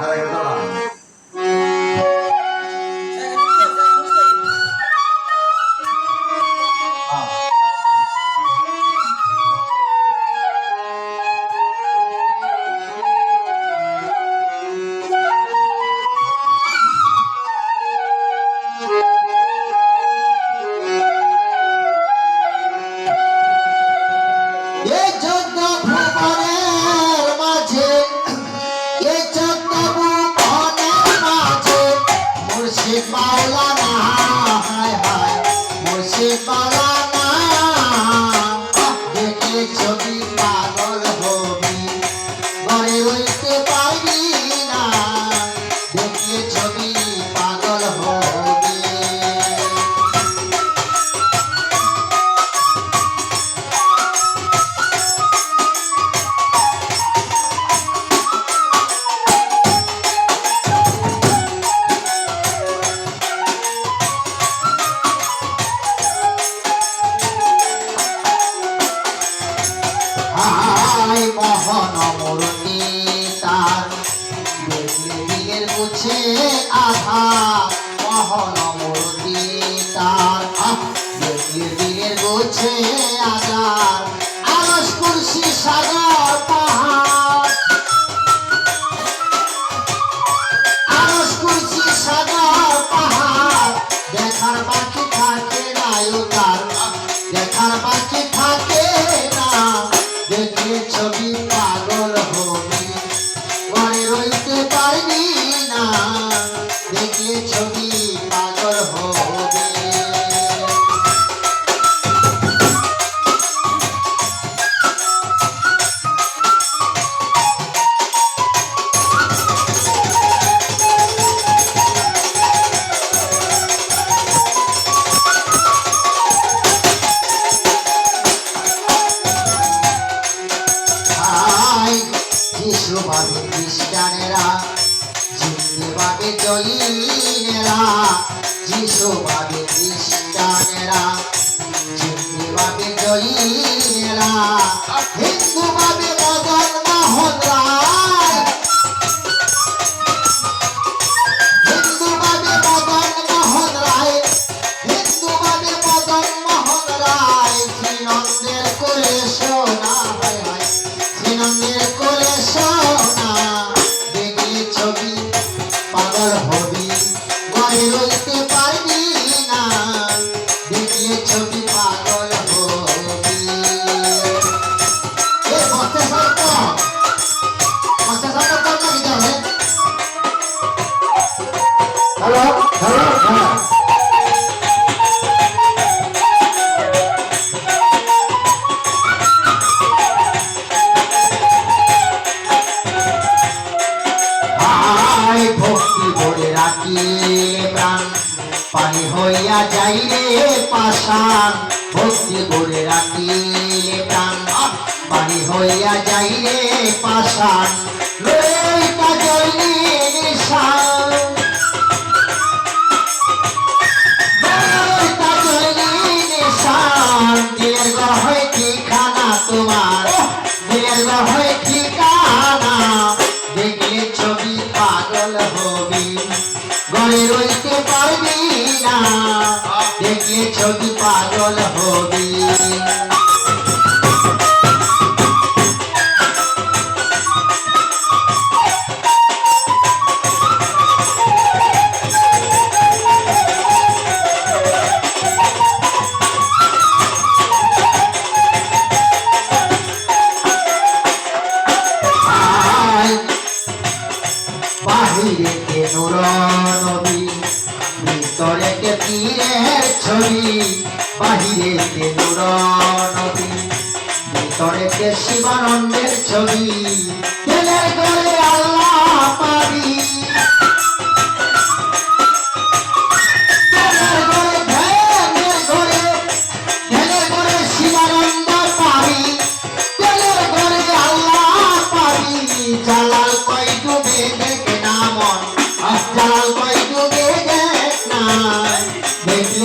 সহায়তা my life. নমরণে তার। দিনের মুছে আধা মহন মরণে তার। দিনের গোছে খ্রিস্টানেরা শুনতে পাবে জয়ীনেরা যিশু পাবে খ্রিস্টানেরা শুনতে পাবে জয়ীনেরা আচ্ছা। পানি হইয়া যাইলে পাশান ভক্তি করে রাখিলে প্রাণ। পানি হইয়া যাইলে পাশান লইতা জলে নিশান দূরে রইতে পারবি না। দেখলে ছবি পাগল হবি। তীরে ছড়ি বাহিরে তে নদী ভিতরে তে শিবানন্দের ছবি?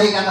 পাগল